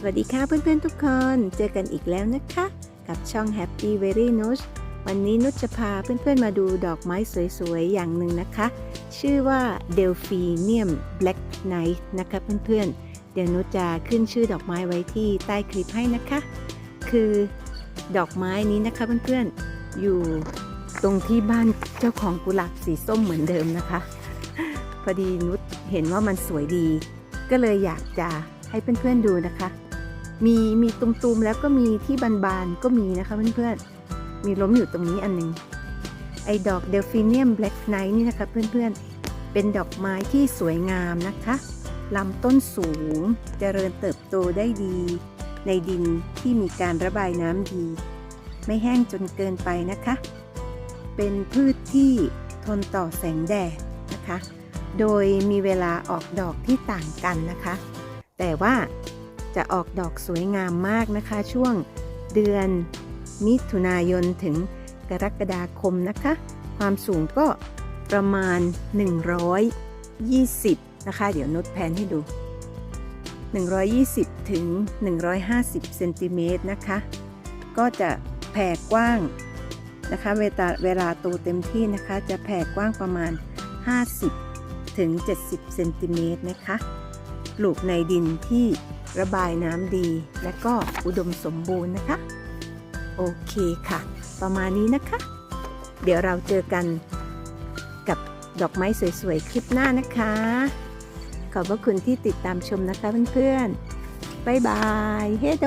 สวัสดีค่ะเพื่อนๆทุกคน เจอกันอีกแล้วนะคะ กับช่อง Happy Very n u s วันนี้นุชจะพาเพื่อนๆมาดูดอกไม้สวยๆ อย่างหนึ่งนะคะ ชื่อว่า Delphinium Black Knight นะคะเพื่อนๆ เดี๋ยวนุชจะขึ้นชื่อดอกไม้ไว้ที่ใต้คลิปให้นะคะ คือดอกไม้นี้นะคะเพื่อนๆ อยู่ตรงที่บ้านเจ้าของกุหลาบสีส้มเหมือนเดิมนะคะ พอดีนุชเห็นว่ามันสวยดี ก็เลยอยากจะให้เพื่อนๆดูนะคะ มีมีตุมๆแล้วก็มีที่บานๆก็มีนะคะเพื่อนๆ มีล้มอยู่ตรงนี้อันหนึงไอ้ดอกเดลฟิเนียมแบล็กไนท์นี่นะคะเพื่อนๆ เป็นดอกไม้ที่สวยงามนะคะลำต้นสูงเจริญเติบโตได้ดี ในดินที่มีการระบายน้ำดี ไม่แห้งจนเกินไปนะคะ เป็นพืชที่ทนต่อแสงแดดนะคะ โดยมีเวลาออกดอกที่ต่างกันนะคะ แต่ว่า จะออกดอกสวยงามมากนะคะ ช่วงเดือนมิถุนายนถึงกรกฎาคมนะคะ ความสูงก็ประมาณ 120 นะคะ เดี๋ยวนุชแพนให้ดู 120 ถึง 150 เซนติเมตรนะคะ ก็จะแผ่กว้างนะคะ เวลาเวลาโตเต็มที่นะคะ จะแผ่กว้างประมาณ 50 ถึง 70 เซนติเมตรนะคะ ปลูกในดินที่ ระบายน้ำดี และก็อุดมสมบูรณ์นะคะ โอเคค่ะ ประมาณนี้นะคะ เดี๋ยวเราเจอกันกับดอกไม้สวยๆ คลิปหน้านะคะ ขอบพระคุณที่ติดตามชมนะคะเพื่อนๆบ๊ายบาย เฮโด